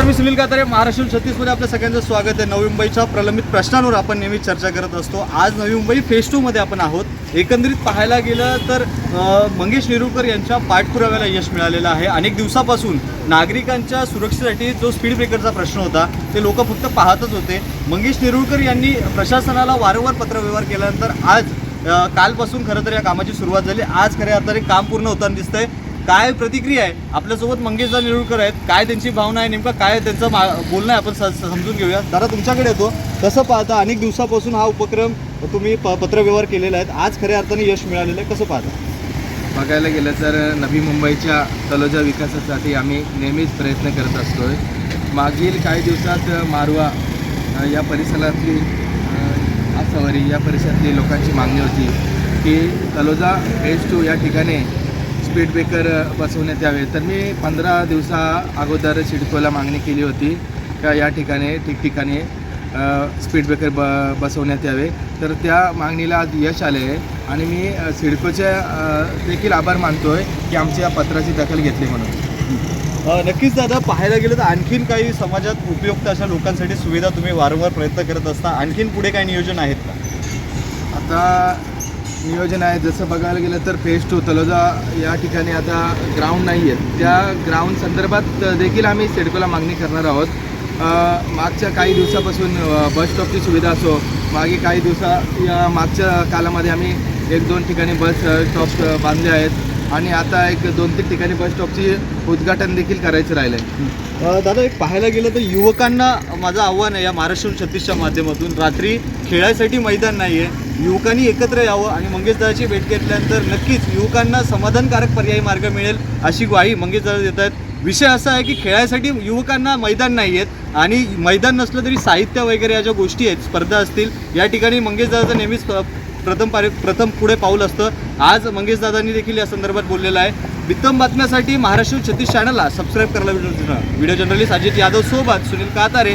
नमस्कार मी सुनील कातारे महाराष्ट्र छत्तीसमध्ये आपल्या सगळ्यांचं स्वागत आहे. नवी मुंबईच्या प्रलंबित प्रश्नांवर आपण नेहमी चर्चा करत असतो. आज नवी मुंबई फेज टूमध्ये आपण आहोत. एकंदरीत पाहायला गेलं तर मंगेश नेरुळकर यांच्या पाठपुराव्याला यश मिळालेलं आहे. अनेक दिवसापासून नागरिकांच्या सुरक्षेसाठी जो स्पीड ब्रेकरचा प्रश्न होता ते लोक फक्त पाहतच होते. मंगेश नेरुळकर यांनी प्रशासनाला वारंवार पत्रव्यवहार केल्यानंतर आज कालपासून खरं तर या कामाची सुरुवात झाली. आज खऱ्या अर्थाने काम पूर्ण होताना दिसतंय. काय प्रतिक्रिया आहे? आपल्यासोबत मंगेशदा निरुळकर आहेत. काय त्यांची भावना आहे? नेमका काय त्यांचं मा बोलणं आहे? आपण स- समजून घेऊया. दादा तुमच्याकडे येतो. कसं पाहता? अनेक दिवसापासून हा उपक्रम तुम्ही प पत्रव्यवहार केलेला आहे. आज खऱ्या अर्थाने यश मिळालेलं आहे. कसं पाहता? बघायला गेलं तर नवी मुंबईच्या तलोजा विकासासाठी आम्ही नेहमीच प्रयत्न करत असतोय. मागील काही दिवसात मारवा या परिसरातली अ, आसावरी या परिसरातली लोकांची मागणी होती की तलोजा फेज टू या ठिकाणी स्पीड ब्रेकर बसवण्यात यावे. तर मी पंधरा दिवसा अगोदर सिडकोला मागणी केली होती. का या ठिकाणी ठिकठिकाणी स्पीड ब्रेकर ब बसवण्यात यावे. तर त्या मागणीला आज यश आले आहे. आणि मी अ, सिडकोचे अ, देखील आभार मानतो आहे की आमच्या या पत्राची दखल घेतली म्हणून. नक्कीच दादा पाहायला गेलं तर आणखीन काही समाजात उपयुक्त अशा लोकांसाठी सुविधा तुम्ही वारंवार प्रयत्न करत असता. आणखीन पुढे काही नियोजन आहेत का? आता नियोजन आहे. जसं बघायला गेलं तर फेज टू तलोजा या ठिकाणी आता ग्राउंड नाही आहे त्या ग्राउंड संदर्भात देखील आम्ही सिडकोला मागणी करणार आहोत. मागच्या काही दिवसापासून बस स्टॉपची सुविधा असो मागे काही दिवसा या मागच्या कालामध्ये आम्ही एक दोन ठिकाणी बस स्टॉप बांधले आहेत. आणि आता एक दोन तीन ठिकाणी बस स्टॉपची उद्घाटन देखील करायचं राहिलं आहे दादा एक पाहायला गेलं तर युवकांना माझं आव्हान आहे या महाराष्ट्र छत्तीसच्या माध्यमातून. रात्री खेळायसाठी मैदान नाही आहे युवकांनी एकत्र यावं आणि मंगेशदाची भेट घेतल्यानंतर नक्कीच युवकांना समाधानकारक पर्यायी मार्ग मिळेल अशी ग्वाही मंगेशदार देत आहेत. विषय असा आहे की खेळायसाठी युवकांना मैदान नाही आहेत आणि मैदान नसलं तरी साहित्य वगैरे या ज्या गोष्टी आहेत स्पर्धा असतील या ठिकाणी मंगेशदाराचं नेहमीच प्रथम पारे प्रथम पुढे पाऊल असतं. आज मंगेशदादांनी देखील या संदर्भात बोललेलं आहे. वित्तम बातम्यासाठी महाराष्ट्र छत्तीस चॅनलला सबस्क्राईब करायला विनंती व्हिडिओ जर्नलिस्ट अजित यादव सोबत सुनील कातारे.